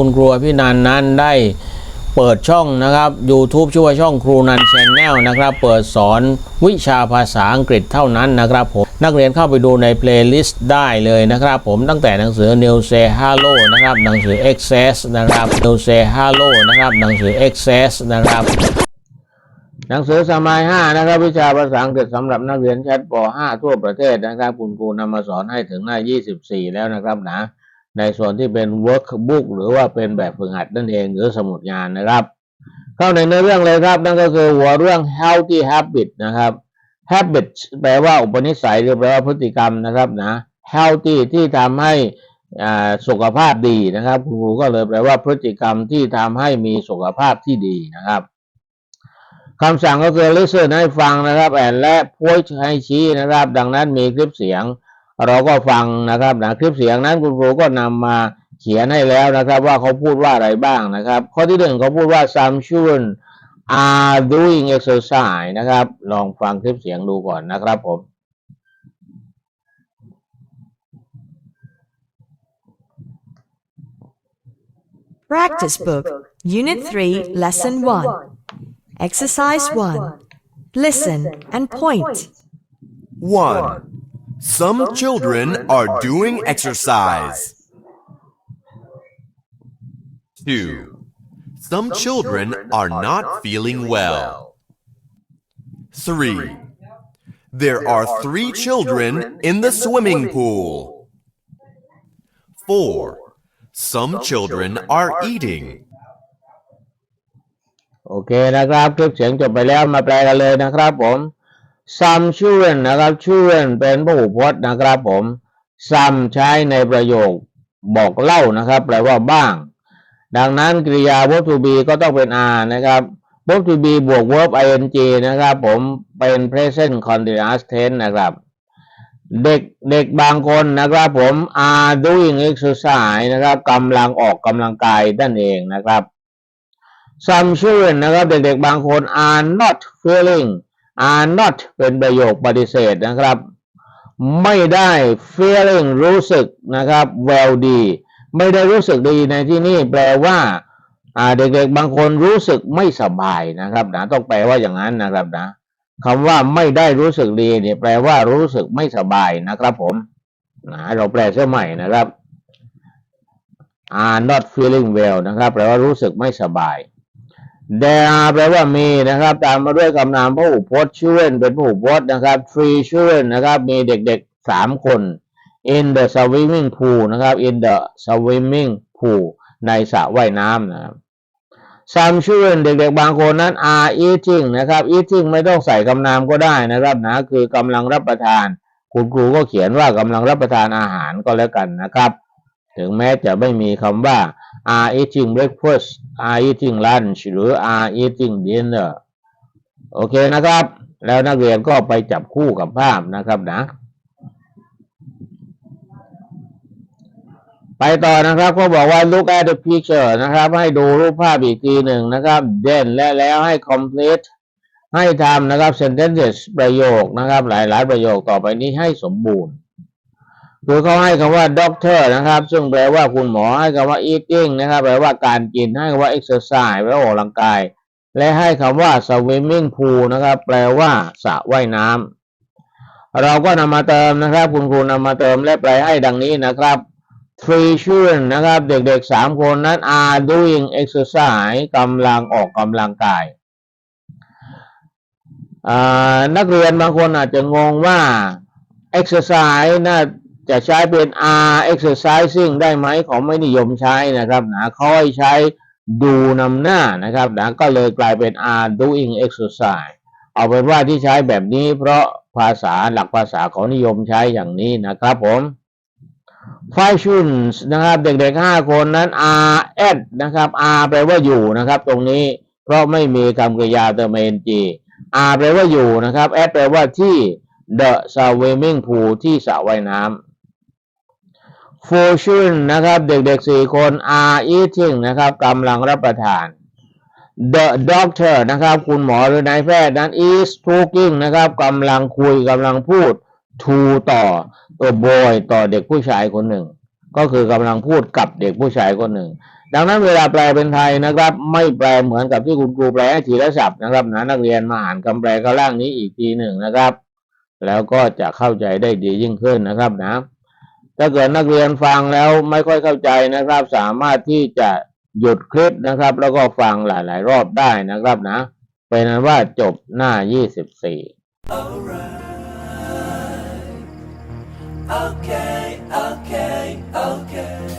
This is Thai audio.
คุณครูพี่นันนั้นได้เปิดช่องนะครับ YouTube ชื่อว่าช่องครูนันแชนแนลนะครับ เปิดสอนวิชาภาษาอังกฤษเท่านั้นนะครับผมนักเรียนเข้าไปดูในเพลย์ลิสต์ได้เลยนะครับ ผมตั้งแต่หนังสือ New Say Hello นะครับ หนังสือ Access นะครับ New Say Hello นะครับ หนังสือ Access นะครับ หนังสือสมัย5นะครับ วิชาภาษาอังกฤษสำหรับนักเรียนชั้นป .5 ทั่วประเทศนะครับ คุณครูนำมาสอนให้ถึงหน้า 24 แล้วนะครับนะ ในส่วนที่เป็น workbook หรือว่าเป็นแบบฝึกหัดนั่นเองหรือสมุดงานนะครับ เข้าในเนื้อเรื่องเลยครับ นั่นก็คือหัวเรื่อง healthy habit นะครับ habit แปลว่าอุปนิสัยหรือแปลว่าพฤติกรรมนะครับนะ healthy ที่ทำให้อ่าสุขภาพดีนะครับครูก็เลยแปลว่าพฤติกรรมที่ทำให้มีสุขภาพที่ดีนะครับคำสั่งก็คือ listen ให้ฟังนะครับแอนและ point ให้ชี้นะครับ ดังนั้นมีคลิปเสียง เราก็ฟังนะครับนะคลิปเสียงนั้นคุณครูก็นำมาเขียนให้แล้วนะครับ ว่าเขาพูดว่าอะไรบ้างนะครับ ข้อที่หนึ่งเขาพูดว่า some children are doing exercise นะครับ ลองฟังคลิปเสียงดูก่อนนะครับผม Practice Book, Unit 3, Lesson 1. Exercise 1. Listen and point. 1. Some children are doing exercise. 2. Some children are not feeling well. 3. There are three children in the swimming pool. 4. Some children are eating. โอเคนะครับ คลิปเสียงจบไปแล้วมาแปลกันเลยนะครับผม some children นะครับ children เป็นพหูพจน์นะครับผม some ใช้ในประโยคบอกเล่านะครับ แปลว่าบ้าง ดังนั้นกริยา verb to be ก็ต้องเป็น are นะครับ verb to be บวก verb ing นะครับ ผมเป็น present continuous tense นะครับเด็กเด็กบางคนนะครับผม are doing exercise นะครับกำลังออกกำลังกายนั่นเองนะครับ some children นะครับ เด็กๆบางคน are not feeling are not เป็นประโยคปฏิเสธนะครับ ไม่ได้ feeling รู้สึกนะครับ well ดี ไม่ได้รู้สึกดีในที่นี่แปลว่าเด็กๆบางคนรู้สึกไม่สบายนะครับนะต้องแปลว่าอย่างนั้นนะครับนะคำว่าไม่ได้รู้สึกดีเนี่ยแปลว่ารู้สึกไม่สบายนะครับ ผมนะเราแปลเสื้อใหม่นะครับ are not feeling well นะครับ แปลว่ารู้สึกไม่สบาย there are แปลว่ามีนะครับ ตามมาด้วยคำนามพหูพจน์ children เป็นพหูพจน์นะครับ three ชื่นนะครับ มีเด็กๆสามคน in the swimming pool นะครับ in the swimming pool ในสระว่ายน้ำนะครับ some children เด็กๆบางคนนั้น are eating นะครับ eating ไม่ต้องใส่คำนามก็ได้นะครับนะคือกำลังรับประทาน คุณครูก็เขียนว่ากำลังรับประทานอาหารก็แล้วกันนะครับ ถึงแม้จะไม่มีคำว่า are eating breakfast are eating lunch หรือ are eating dinner โอเคนะครับ แล้วนักเรียนก็ไปจับคู่กับภาพนะครับนะ ไปต่อนะครับเขาบอกว่า look at the picture นะครับ ให้ดูรูปภาพอีกทีหนึ่งนะครับ then และแล้วให้ complete ให้ทำนะครับ sentences ประโยคนะครับ หลาย ๆ ประโยคต่อไปนี้ให้สมบูรณ์ คือเขาให้คำว่า doctor นะครับ ซึ่งแปลว่าคุณหมอให้คำว่า eating นะครับแปลว่าการกินให้คำว่า exercise แปลว่าออกกำลังกาย และให้คำว่า swimming pool นะครับ แปลว่าสระว่ายน้ำเราก็นำมาเติมนะครับ คุณครูนำมาเติมและแปลให้ดังนี้นะครับ three children นะครับ เด็กๆสามคนนั้น are doing exercise กำลังออกกำลังกาย นักเรียนบางคนอาจจะงงว่า exercise น่า จะใช้เป็น are exercising ได้ไหมเขาไม่นิยมใช้นะครับหนะเขาให้ใช้ดูนำหน้านะครับหนะก็เลยกลายเป็น are doing exercise เอาเป็นว่าที่ใช้แบบนี้ เพราะภาษาหลักภาษาเขานิยมใช้อย่างนี้นะครับผม five students นะครับ เด็กๆห้าคนนั้น are at นะครับ are แปลว่าอยู่นะครับ ตรงนี้เพราะไม่มีคำกริยาเติม ing are แปลว่าอยู่นะครับ at แปลว่าที่ the swimming pool ที่สระว่ายน้ำ four children นะครับ เด็กๆสี่คน are eating นะครับกำลังรับประทาน the doctor นะครับ คุณหมอหรือนายแพทย์นั้น is talking นะครับกำลังคุยกำลังพูด to ต่อตัว boy ต่อเด็กผู้ชายคนหนึ่ง ก็คือกำลังพูดกับเด็กผู้ชายคนหนึ่ง ดังนั้นเวลาแปลเป็นไทยนะครับ ไม่แปลเหมือนกับที่คุณครูแปลทีละศัพท์นะครับนะนักเรียนมาอ่านคำแปลข้างล่างนี้อีกทีหนึ่งนะครับ แล้วก็จะเข้าใจได้ดียิ่งขึ้นนะครับนะ ถ้าเกิดนักเรียนฟังแล้วไม่ค่อยเข้าใจนะครับ สามารถที่จะหยุดคลิปนะครับ แล้วก็ฟังหลาย ๆ รอบได้นะครับนะ เป็นนั้นว่าจบหน้า 24 Okay, okay, okay.